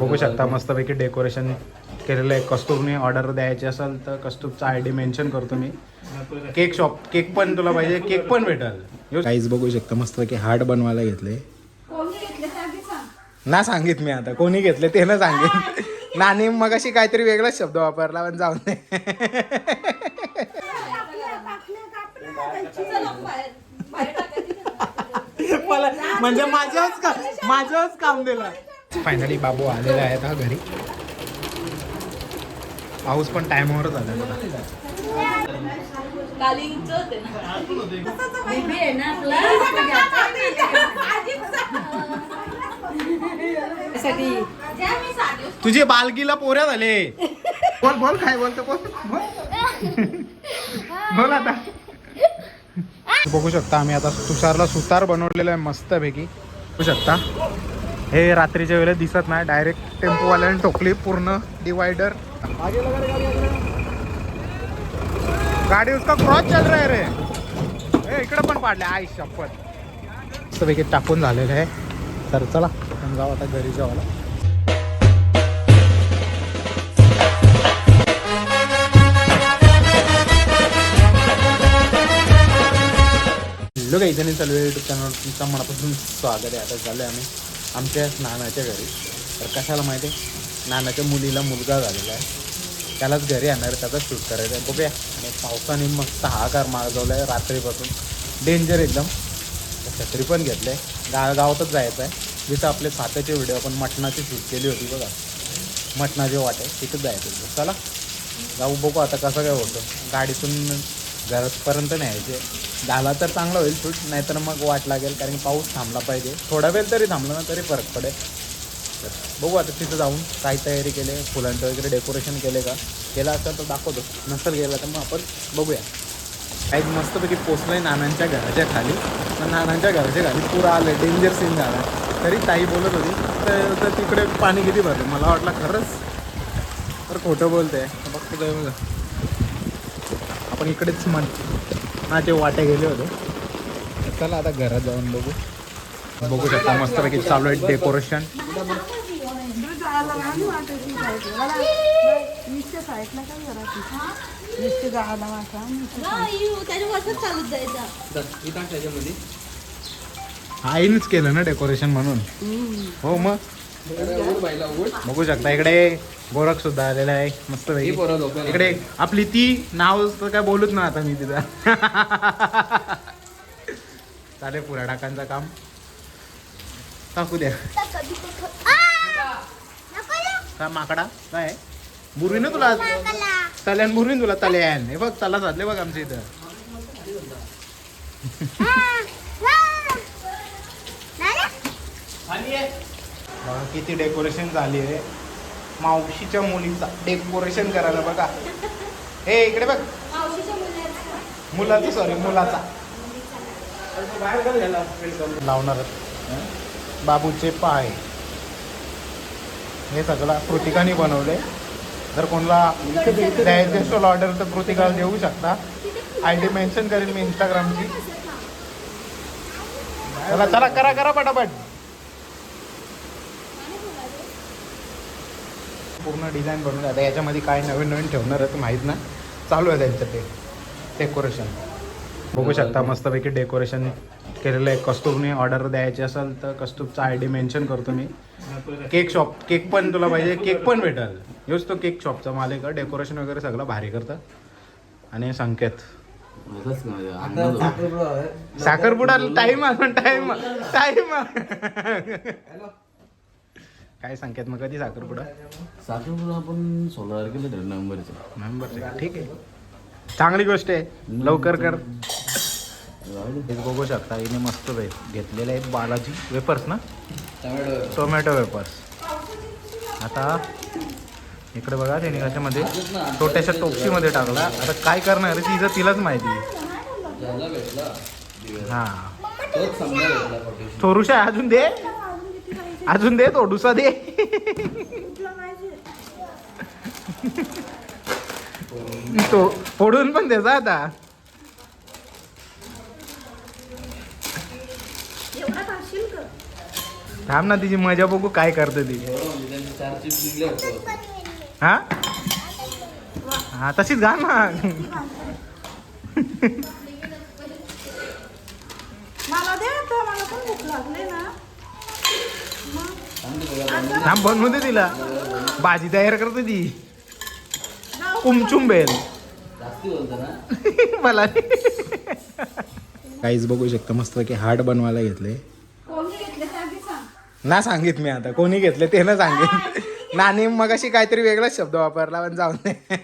बघू शकता मस्तपैकी डेकोरेशन केलेलं आहे. कस्तूरने ऑर्डर द्यायची असेल तर कस्तूरचा आय डी मेन्शन करतो मी. केक शॉप केक पण तुला पाहिजे केक पण भेटल. काहीच बघू शकता मस्तपैकी हार्ट बनवायला घेतले ना सांगित मी आता कोणी घेतले ते ना सांगित. नानी मग अशी काहीतरी वेगळाच शब्द वापरला पण जाऊन दे. मला म्हणजे माझ्याच का माझ्याच काम दिलं. फायनली बाबू आलेला आहे आता घरी. पाऊस पण टायमावरच आला तुझे बालगीला पोऱ्या झाले. बोल बोल काय बोलतो बोल बोल. बोल आता. बघू शकता आम्ही आता तुषारला सुतार बनवलेला आहे मस्तपैकी. बघू शकता. हे रात्रीच्या वेळेला दिसत नाही. डायरेक्ट टेम्पोवाल्याने ठोकली पूर्ण डिवायडर गाडी उसका क्रॉस चल रहा है रे. ए, इकडे पण पाडले. आई शपथ. मस्तपैकी टाकून झालेलं आहे. तर चला आपण जाऊ आता घरी जेवायला. हॅलो काही जणी चालू आहे युट्यूब चॅनल तुमचा मनापासून स्वागत आहे. आता झालं आहे आम्ही. आमच्या नानाच्या घरी. तर कशाला माहिती आहे? नानाच्या मुलीला मुलगा झालेला आहे. त्यालाच घरी येणार त्याचा शूट करायचं आहे. बघूया. आणि पावसाने मस्त हाकार मागवला आहे रात्रीपासून. डेंजर एकदम. छत्री पण घेतलं आहे गा गावातच जायचं आहे जिथं आपले साताचे व्हिडिओ आपण मटणाची शूट केली होती बघा. मटणाचे वाटे तिथंच जायचं होतं. चला. जाऊ बघू आता कसं काय होतं. गाडीतून घरापर्यंत न्यायचे. झाला तर चांगला होईल शूट नाहीतर मग वाट लागेल कारण पाऊस थांबला पाहिजे. थोडा वेळ तरी थांबला ना तरी फरक पडेल. तर बघू आता तिथं जाऊन काय तयारी केले फुलांचं वगैरे डेकोरेशन केले का? केलं असेल तर दाखवतो. नसेल गेला तर मग आपण बघूया. काही मस्तपैकी पोचलं आहे नानांच्या घराच्या खाली. पण नानांच्या घराच्या खाली पुरा आलं डेंजर सीन झाला तरी ताई बोलत होती तर तिकडे पाणी किती भरलं? मला वाटलं खरंच. तर खोटं बोलते बघतो काय बघा आपण इकडेच मन नाचे वाटे गेले होते. चला आता घरात जाऊन बघू. बघू शकता मस्तपैकी चालू आहे डेकोरेशन आईनच केलं ना डेकोरेशन म्हणून? हो मग? बघू शकता इकडे गोरख सुद्धा आलेला आहे मस्त इकडे आपली ती नाव तर काय बोलूच ना आता मी तिथं चालेल पुरा टाकांचं काम टाकू द्या का माकडा काय बुरवी ना तुला तल्यान बुरवी ना तुला तल्यान हे बघ तला साधले बघ आमच्या इथं बघा किती डेकोरेशन झाली आहे. मावशीच्या मुलीचा डेकोरेशन करायला बघा. हे इकडे बघ. मुलाचा. सॉरी मुलाचा. लावणार. बाबूचे पाय. हे सगळं कृतिकाने बनवले. जर कोणाला असेल ऑर्डर तर कृतिकाला देऊ शकता. आय डी मेन्शन करेल मी इंस्टाग्रामची चला चला करा करा पटापट. पूर्ण डिझाईन बनवून आता याच्यामध्ये काय नवीन नवीन ठेवणार आहे ते माहीत ना चालू आहे त्यांचं ते डेकोरेशन. बघू शकता मस्तपैकी डेकोरेशन केलेलं आहे. कस्तूरने ऑर्डर द्यायची असेल तर कस्तूरचा आय डी मेन्शन करतो मी. केक शॉप केक पण तुला पाहिजे केक पण भेटेल. हेच तो केक शॉपचा मालिक डेकोरेशन वगैरे सगळं भारी करतं. आणि संकेत. साखरपुडा टाइम टाइम टाइम काय संकेत मग कधी साखरपुडा? साखरपुडा आपण सोळा तारखेला ठरलं नोव्हेंबरचं. नोव्हेंबर ठीक आहे. चांगली गोष्ट आहे. लवकर कर. हे बघू शकता हिने मस्त वे घेतलेले आहेत बालाजी वेपर्स ना? टोमॅटो वेपर्स आता इकडे बघा त्याने कशामध्ये? छोट्याशा टोपशीमध्ये टाकला. आता काय करणार आहे तिचं तिलाच माहिती हा. थोडूशा अजून दे. अजून दे थोडूसा दे. तो फोडून पण द्यायचा आता. थांब ना तिची मजा बघू काय करते ती. हा? हा तशीच गा ना. मला दे आता मला पण भूक लागली ना. थांब बनवू दे तिला. भाजी तयार करते ती उमचुंबेल. मला काहीच बघू शकता मस्त की हार्ट बनवायला घेतले. कोणी घेतले ते आधी सांग. ना सांगित मी आता. कोणी घेतले ते ना सांगेन नानी मग अशी काहीतरी वेगळाच शब्द वापरला पण जाऊन दे नाही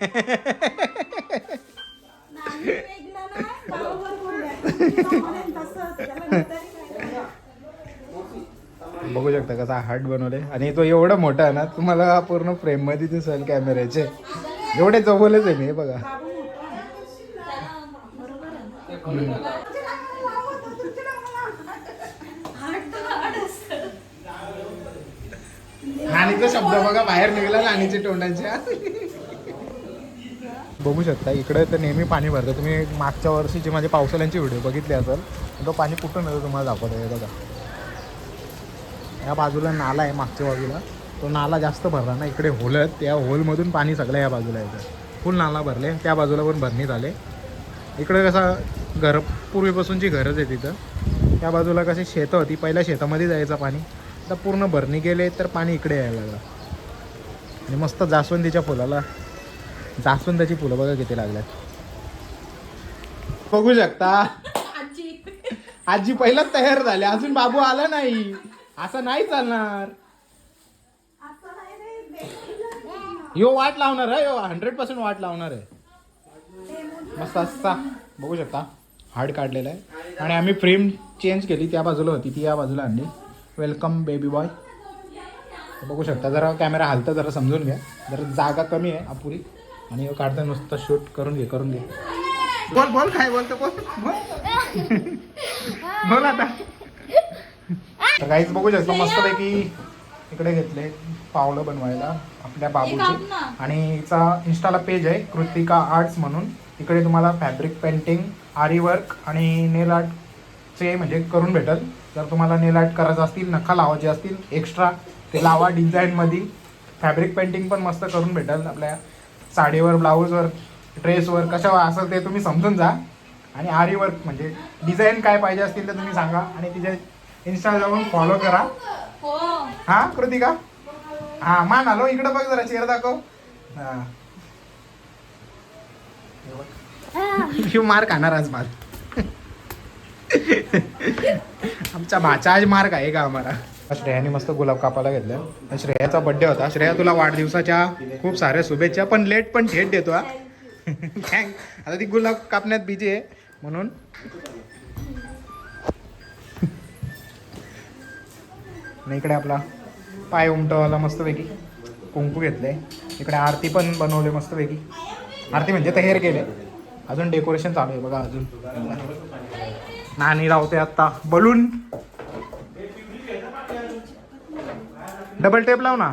वेगळं नाही, बरोबर बोलल्या. तसं, त्याला तरी काय. कसा हार्ट बनवले. आणि तो एवढा मोठा आहे ना तुम्हाला पूर्ण फ्रेममध्ये दिसेल कॅमेऱ्याचे. एवढे जवळच आहे मी बघा. नानीचा शब्द बघा बाहेर निघाला नानीच्या तोंडाच्या. बघू शकता इकडे तर नेहमी पाणी भरतं. तुम्ही मागच्या वर्षीची माझी पावसाळ्यांची व्हिडिओ बघितली असेल तो पाणी कुठून येतो तुम्हाला दाखवतो बघा. या बाजूला नाला आहे मागच्या बाजूला. तो नाला जास्त भरला ना इकडे होल आहेत. त्या होलमधून पाणी सगळं या बाजूला येतं. फुल नाला भरले त्या बाजूला पण भरणी झाले इकडे कसा घर पूर्वीपासूनची घरच आहे तिथं त्या बाजूला कशी शेतं होती पहिल्या शेतामध्ये जायचं पाणी. आता पूर्ण भरणी गेले तर पाणी इकडे यायला लागलं. आणि मस्त जास्वंदीच्या फुलाला जास्वंदाची फुलं बघा किती लागल्यात. बघू शकता. आजी. आजी पहिलाच तयार झाले अजून बाबू आला नाही. असं नाही चालणार. असं. यो वाट लावणार आहे यो हंड्रेड पर्सेंट वाट लावणार आहे. मस्त असता. बघू शकता हार्ड काढलेला आहे. आणि आम्ही फ्रेम चेंज केली त्या बाजूला होती ती या बाजूला आणली. वेलकम बेबी बॉय बघू शकता जरा कॅमेरा हालतं जरा समजून घ्या. जरा जागा कमी आहे अपुरी. आणि काढता नुसतं शूट करून घे करून घे. बोल बोल काय बोलतो बोल बोल. बोल आता. तर काहीच बघू शकतो मस्तपैकी इकडे घेतले पावलं बनवायला आपल्या बाबूची आणि हिचा इन्स्टाला पेज आहे कृतिका आर्ट्स म्हणून. इकडे तुम्हाला फॅब्रिक पेंटिंग आरी वर्क आणि नेल आर्टचे म्हणजे करून भेटेल. जर तुम्हाला नेल आर्ट करायचं असतील नखा लावायचे असतील एक्स्ट्रा ते लावा डिझाईनमध्ये फॅब्रिक पेंटिंग पण मस्त करून भेटेल. आपल्या साडीवर ब्लाऊजवर ड्रेसवर कशावर असं ते तुम्ही समजून जा. आणि आरी वर्क म्हणजे डिझाईन काय पाहिजे असतील तर तुम्ही सांगा. आणि तिच्या जाऊन फॉलो करा. हो. हा कृतिका? हा मान आलो. इकडे बघ जरा चेहरा दाखव. हा. शिव मार खाणार आज मार आमचा भाचा आज मार आहे का आम्हाला. श्रेयाने मस्त गुलाब कापायला घेतलं. आणि श्रेयाचा बर्थडे होता. श्रेया तुला वाढदिवसाच्या खूप साऱ्या शुभेच्छा पण लेट पण थेट देतो हा. थँक आता ती गुलाब कापण्यात बिजी आहे. म्हणून आणि इकडे आपला पाय उमटवाला मस्तपैकी कुंकू घेतले. इकडे आरती पण बनवले मस्तपैकी. आरती म्हणजे तयार केले. अजून डेकोरेशन चालू आहे बघा अजून. नानी लावते आत्ता बलून. डबल टेप लाव ना.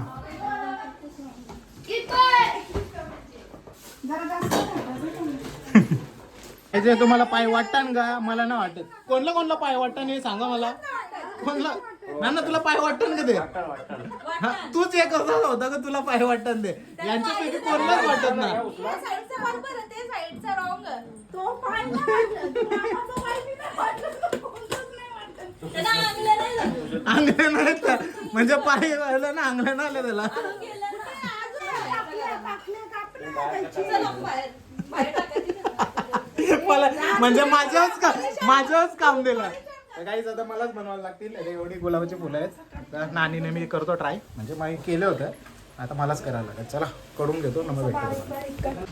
तुम्हाला पाय वाटतान का मला ना वाटत. कोणला कोणला पाय वाटतान हे सांगा मला. कोणला? ना तुला पाय वाटतान का ते हा, तूच एक असा होता का तुला पाय वाटतान ते यांच्यापैकी कोणलाच वाटत ना या साईडचा बरोबर आहे, ते साईडचा wrong आहे. तो पाय नाही वाटलं. तुला माझं माहिती नाही वाटलं, तो कोणताच नाही वाटलं. त्याला अंगलं नाही लागलं. अंगले नाही तर म्हणजे पाय आलं ना अंगले ना आलं त्याला गेलं ना, अजून कापल्या, कापल्या, कापल्या घालायची. चला बाहेर. बाहेर टाकायची. मला म्हणजे माझ्याच का माझ्याच काम दिलं काहीच आता मलाच बनवायला लागतील. एवढी गुलाबाची फुलं आहेत. तर नानीने मी करतो ट्राय म्हणजे मी केलं होतं. आता मलाच करायला लागेल. चला करून घेतो. ना मग भेटतो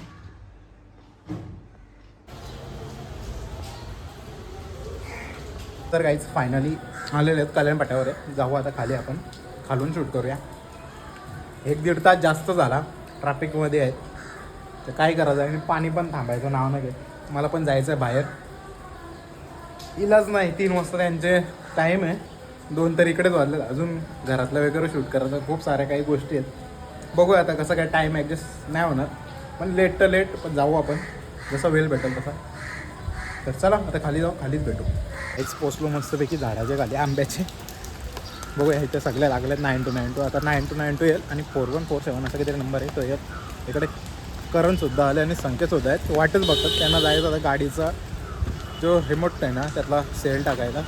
तर काहीच फायनली आलेले आहेत कल्याण पाट्यावर. आहे जाऊ आता खाली आपण. खालून शूट करूया. एक दीड तास जास्त झाला. ट्रॅफिकमध्ये आहेत. तर काय करायचं? आणि पाणी पण थांबायचं. नाव नाही मला पण जायचं आहे बाहेर. इलाज नाही तीन वाजता त्यांचे टाईम आहे. दोन तर इकडेच वाजले अजून घरातलं वगैरे शूट करायचं खूप साऱ्या काही गोष्टी आहेत. बघूया आता कसं काय टाईम ॲडजस्ट नाही होणार. पण लेट तर लेट पण जाऊ आपण. जसं वेळ भेटेल तसा. तर चला आता खाली जाऊ खालीच भेटू. हेच पोचलो मस्तपैकी झाडाच्या खाली आंब्याचे. बघूया ह्याच्या सगळ्या लागल्यात नाईन टू नाईन टू आता नाईन टू नाईन टू येईल. आणि फोर वन फोर सेवन असा काहीतरी नंबर आहे तो येत इकडे करणसुद्धा आले आणि संख्यासुद्धा आहेत. वाटच बघतात त्यांना जायचं आता गाडीचा. जो रिमोट आहे ना त्यातला सेल टाकायला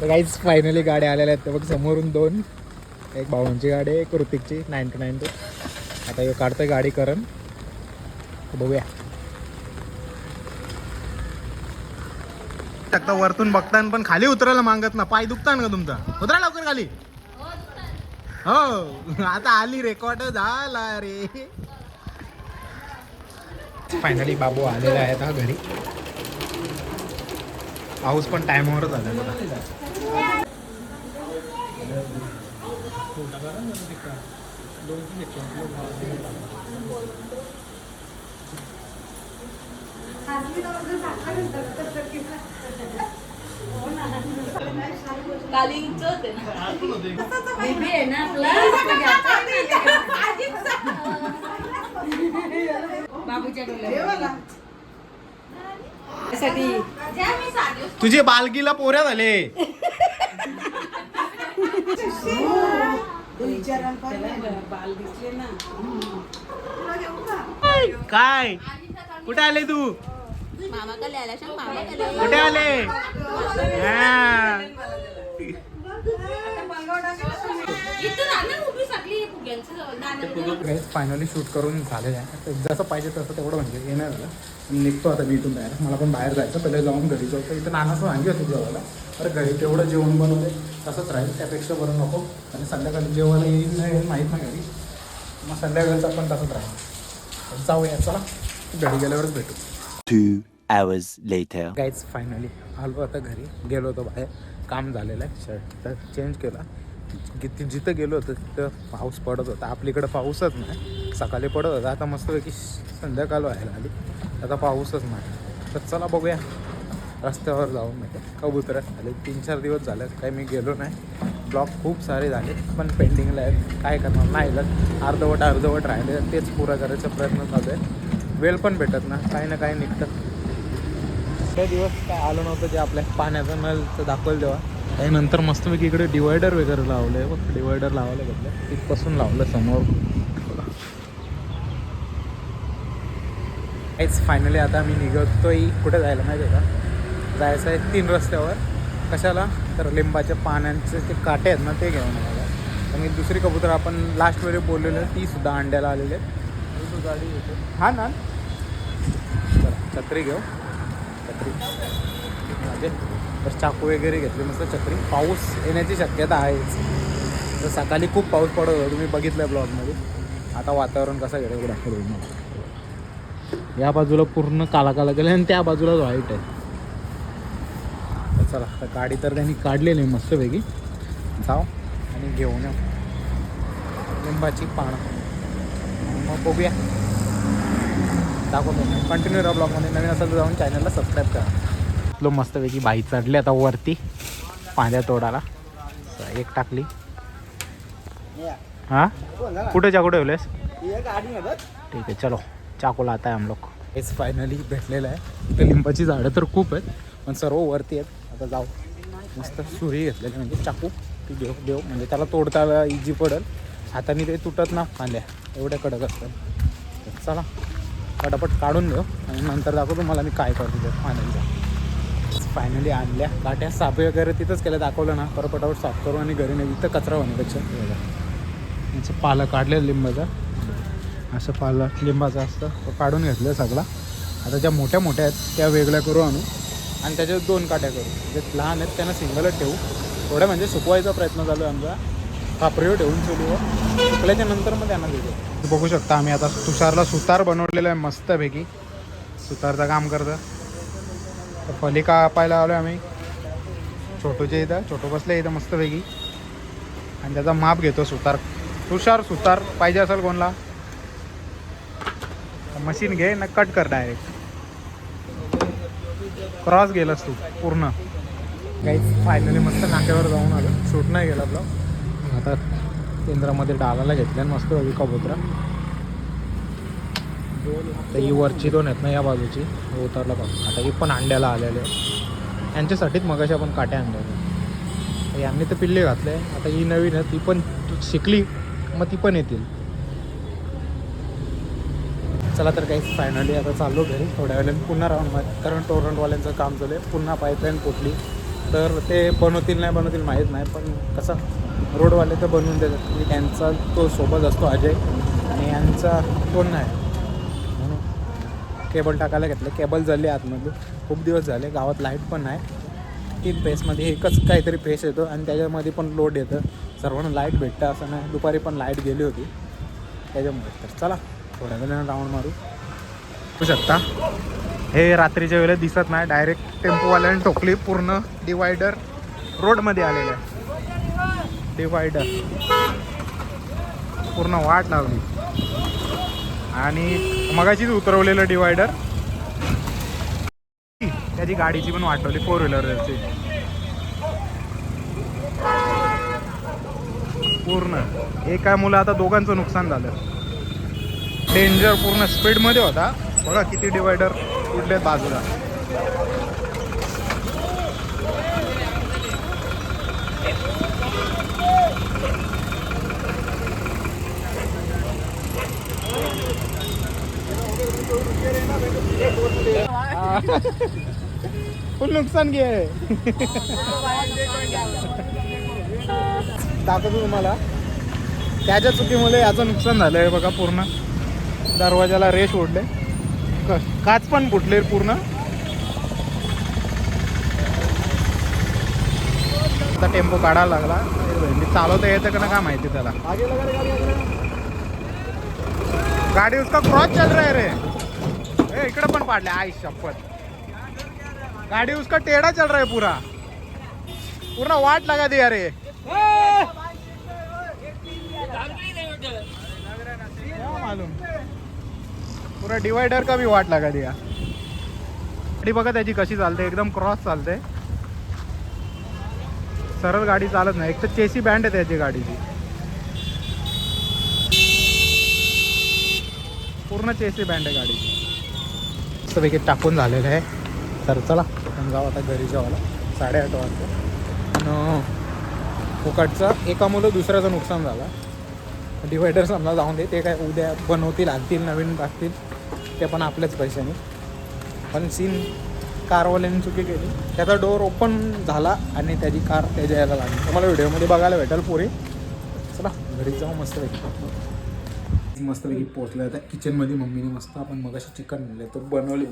काहीच फायनली गाड्या आलेल्या आहेत. बघ समोरून दोन. एक भावांची गाडी एक ऋतिकची नाईन टू नाईन टू आता हे काढतोय गाडी करण बघूया. टाकता वरतून बघताना पण खाली उतरायला मागत ना. पाय दुखता का तुमचा? उतरा लवकर खाली. हो. आता आली रेकॉर्ड झाला रे. फायनली बाबू आलेला आहे आता घरी. पाऊस पण टायमावरच आला बघा. होते ना. बाबूच्या तुझे बालकीला पोऱ्या झाले. काय? कुठे आले तू? कुठे आले? हा. फायनली शूट करून झालेलं आहे. जसं पाहिजे तसं तेवढं म्हणजे नाही झालं. निघतो आता मी इथून बाहेर. मला पण बाहेर जायचं पहिले जाऊन घरी जाऊ. इथं नानाचं सांगे होतं जेवायला तर घरी तेवढं जेवण बनवते तसंच राहील. त्यापेक्षा बरं नको. आणि संध्याकाळी जेवायला येईल नाही येईल माहीत नाही घरी. मग संध्याकाळचं पण तसंच राहील. जाऊया चला. घरी गेल्यावरच भेटू. Two hours later. Guys finally आलो आता घरी. गेलो होतो बाहेर. काम झालेलं आहे. शर्ट तर चेंज केला. किती जिथं गेलो होतं तिथं पाऊस पडत होता. आपल्याकडं पाऊसच नाही. सकाळी पडत होता. आता मस्तपैकी संध्याकाळ व्हायला आली. आता पाऊसच नाही. तर चला बघूया. रस्त्यावर जाऊन म्हणजे नाही कबूतर आले तीन चार दिवस झाले काही मी गेलो नाही. ब्लॉक खूप सारे झाले. पण पेंडिंगला आहेत. काय करणार? नाही लग अर्धवट अर्धवट राहिले. तेच पुरा करायचा प्रयत्न चालू आहे. वेळ पण भेटत ना काही ना काही निघतं. काही दिवस काय आलो नव्हतं जे आपल्या पाण्याचं नळचं दाखवलं तेव्हा. त्यानंतर मस्तपैकी इकडे डिवायडर वगैरे लावलं आहे बघ डिवायडर लावायला घेतलं तिथपासून लावलं समोर. हेच फायनली आता मी निघतोय कुठे जायला माहिती आहे का? जायचं आहे तीन रस्त्यावर. कशाला? तर लिंबाच्या पाण्याचे ते काटे आहेत ना ते घेऊन मला तर मी दुसरी कबूतर आपण लास्ट वेळी बोललेलं ती सुद्धा अंड्याला आलेली आहे. गाडी घेतो हा ना? चला छत्री घेऊ. छत्री. तर चाकू वगैरे घेतले मस्त छत्री. पाऊस येण्याची शक्यता आहेच. तर सकाळी खूप पाऊस पडत होता तुम्ही बघितलं ब्लॉगमध्ये. आता वातावरण कसं गेलं दाखवलं या बाजूला पूर्ण काला काला गेलं आणि त्या बाजूला व्हाईट आहे. तर चला तर गाडी तर त्यांनी काढलेली आहे मस्तपैकी. जाऊ आणि घेऊन या लिंबाची पानं. मग बघूया. दाखवतो. कंटिन्यू राहा ब्लॉगमध्ये. नवीन असेल तर जाऊन चॅनलला सबस्क्राईब करा. लो मस्तपैकी बाई चढली आता वरती पांद्या तोडाला. एक टाकली. हा? कुठे चाकू ठेवलेस ठीक आहे चलो. चाकूला आता आहे आमलोक हेच फायनली भेटलेलं आहे. तर लिंबाची झाडं तर खूप आहेत पण सर्व वरती आहेत. आता जाऊ. मस्त सुरी घेतलेली म्हणजे चाकू. ती देव देव. म्हणजे त्याला तोडता इजी पडेल. हाताने ते तुटत ना फांद्या एवढ्या कडक असतात. चला पटापट काढून देऊ आणि नंतर दाखवतो मला मी काय करतो ते. फायनली आणल्या. काट्या साफ वगैरे तिथंच केलं दाखवलं ना. परत पटापट साफ करू आणि घरी नाही इथं कचरा होण्यापेक्षा. हे याचं पालं काढलं लिंबाचं. असं पालं लिंबाचं असतं तो काढून घेतलं सगळा. आता ज्या मोठ्या मोठ्या आहेत त्या वेगळ्या करू आणू. आणि त्याच्यात दोन काट्या करू. जे लहान आहेत त्यांना सिंगलच ठेवू. थोड्या म्हणजे सुकवायचा प्रयत्न चालू आहे आमचा. खापरीवर ठेवून चुलीवर हो. सुकल्याच्या नंतर मग त्यांना देतो. बघू शकता आम्ही आता तुषारला सुतार बनवलेला आहे मस्तपैकी. सुतारचं काम करतं. तर फली कापायला आलो आम्ही. छोटूच्या इथं छोटू बसले इथं मस्तपैकी. आणि त्याचा माप घेतो सुतार. तुषार सुतार पाहिजे असेल कोणला? मशीन घे ना कट कर डायरेक्ट क्रॉस गेलास तू पूर्ण. काही फायनली मस्त नाक्यावर जाऊन आलो. शूट नाही गेला आपलं आता केंद्रामध्ये डालाला घेतल्या आणि मस्त कबुतरा तर ही वरची दोन आहेत ना या बाजूची उतरला पाहतो आता ही पण अंड्याला आलेले आहे. यांच्यासाठीच मगाशी आपण काट्या आणल्या यांनी तर पिल्ले घातले. आता ही नवीन आहे ती पण शिकली मग ती पण येतील. चला तर काही फायनली आता चाललो घरी. थोड्या वेळाने पुन्हा राहून मार कारण टोरंटवाल्यांचं काम चालू आहे. पुन्हा पाईपलाईन फुटली. तर ते बनवतील नाही बनवतील माहीत नाही पण कसं रोडवाले तर बनवून देतात. की त्यांचा तो सोबत असतो अजय. आणि यांचा कोण नाही. केबल टाकायला घेतलं. केबल झाली आतमध्ये खूप दिवस झाले. गावात लाइट पण नाही. तीन पेसमध्ये एकच काहीतरी पेस येतो आणि त्याच्यामध्ये पण लोड येतं. सर्वांना लाइट भेटतं असं नाही. दुपारी पण लाइट गेली होती. त्याच्यामुळे. तर चला थोड्या वेळानं राऊंड मारू. बघू शकता. हे रात्रीच्या वेळेला दिसत नाही. डायरेक्ट टेम्पोवाल्याने ठोकली पूर्ण डिवायडर रोडमध्ये आलेलं आहे. डिवायडर पूर्ण वाट लावली. आणि मगाशीच उतरवलेलं डिवायडर. त्याची गाडीची पण वाटवली फोर व्हीलरची पूर्ण. एका मुलं आता दोघांचं नुकसान झालं. डेंजर पूर्ण स्पीडमध्ये होता. बघा किती डिवायडर उडले बाजूला. फुल नुकसान घे. दाखवतो तुम्हाला. त्याच्या चुकीमुळे याचं नुकसान झालं आहे बघा पूर्ण. दरवाजाला रेश ओढले. काच पण फुटले पूर्ण. आता टेम्पो काढायला लागला. मी चालवता येतं का ना काय माहिती त्याला. गाडी उसका क्रॉस चल रहा है रे. ए, इकडे पण पाडले. आई शपथ. गाड़ी उसका टेढ़ा चल रहा है पूरा. पूरा वाट लगा दिया रे मालूम? पूरा डिवाइडर का भी वाट लगा दिया. गाडी बघा त्याची कशी चालते. एकदम क्रॉस चालते. सरळ गाडी चालत नाही. एक तर चेसी बँड आहे त्याची गाडीची. पूर्ण चेसी बँड आहे गाडीची. मस्तपैकी टाकून झालेलं आहे. तर चला आपण जाऊ आता घरी जेवायला. साडेआठ वाजता आणि फुकटचं एका मुलं दुसऱ्याचं नुकसान झालं. डिवायडर समजा जाऊन दे ते काय उद्या बनवतील आणतील नवीन टाकतील ते पण आपल्याच पैशाने. पण सीन कारवाल्याने चुकी केली. त्याचा डोअर ओपन झाला आणि त्याची कार त्याच्या यायला लागली. तुम्हाला व्हिडिओमध्ये बघायला भेटेल पुरी. चला घरी जाऊ मस्तपैकी मस्तपैकी पोचलं आता किचनमध्ये मम्मीने मस्त आपण मग चिकन म्हणले तो बनवले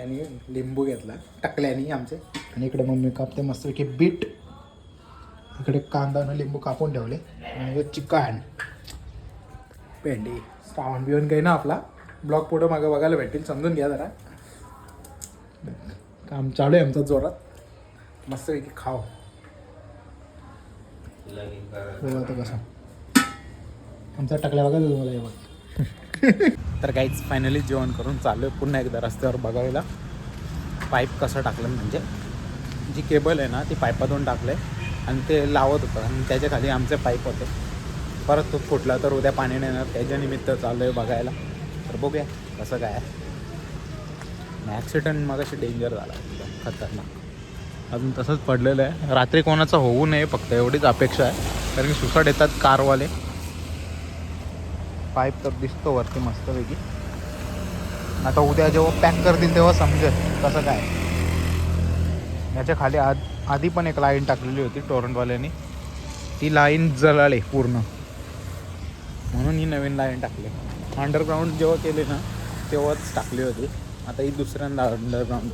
आणि लिंबू घेतला. टाकल्याने आमचे. आणि इकडे मम्मी कापते मस्तपैकी बीट. इकडे कांदा आणि लिंबू कापून ठेवले. आणि चिकन. भेंडी श्रावण बिवण काही ना आपला. ब्लॉग पुढं मागं बघायला भेटेल. समजून घ्या जरा. काम चालू आहे आमचं जोरात. मस्तपैकी खाव आता कसं. आमचा टाकल्या बघा तुम्हाला एवढं. तर काहीच फायनली जेवण करून चालू आहे पुन्हा एकदा रस्त्यावर बघायला. पाईप कसं टाकलं म्हणजे जी केबल आहे ना ती पाईपातून टाकलं आणि ते लावत होतं आणि त्याच्याखाली आमचे पाईप होते. परत तो फुटला तर उद्या पाणी नाही येणार. त्याच्या निमित्त चालू आहे बघायला. तर बघूया कसं काय आहे. ॲक्सिडेंट मग अशी डेंजर झाला. एकदम खतरनाक. अजून तसंच पडलेलं आहे. रात्री कोणाचं होऊ नये फक्त एवढीच अपेक्षा आहे. कारण की सुसाट येतात कारवाले. पाईप तर दिसतो वरती मस्तपैकी. आता उद्या जेव्हा पॅक करतील तेव्हा समजेल कसं काय. याच्या खाली आद आधी पण एक लाईन टाकलेली होती टोरंटवाल्यानी. ती लाईन जळाली पूर्ण. म्हणून ही नवीन लाईन टाकली. अंडरग्राऊंड जेव्हा केली ना तेव्हाच टाकली होती. आता ही दुसऱ्यांदा अंडरग्राऊंड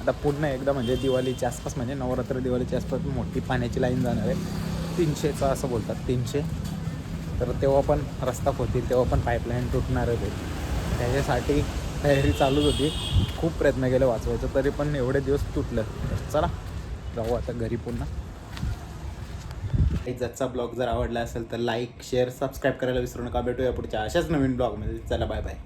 आता पुन्हा एकदा म्हणजे दिवाळीच्या आसपास म्हणजे नवरात्र दिवाळीच्या आसपास मोठी पाण्याची लाईन जाणार आहे. तीनशेचं असं बोलतात तीनशे. तर तेव्हा पण रस्ता होतील तेव्हा पण पाईपलाईन तुटणारच आहे. त्याच्यासाठी तयारी चालूच होती. खूप प्रयत्न केले वाचवायचं तरी पण एवढे दिवस तुटलं. तर चला जाऊ आता घरी पुन्हा. जरचा ब्लॉग जर आवडला असेल तर लाईक शेअर सबस्क्राईब करायला विसरू नका. भेटूया पुढच्या अशाच नवीन ब्लॉगमध्ये. चला बाय बाय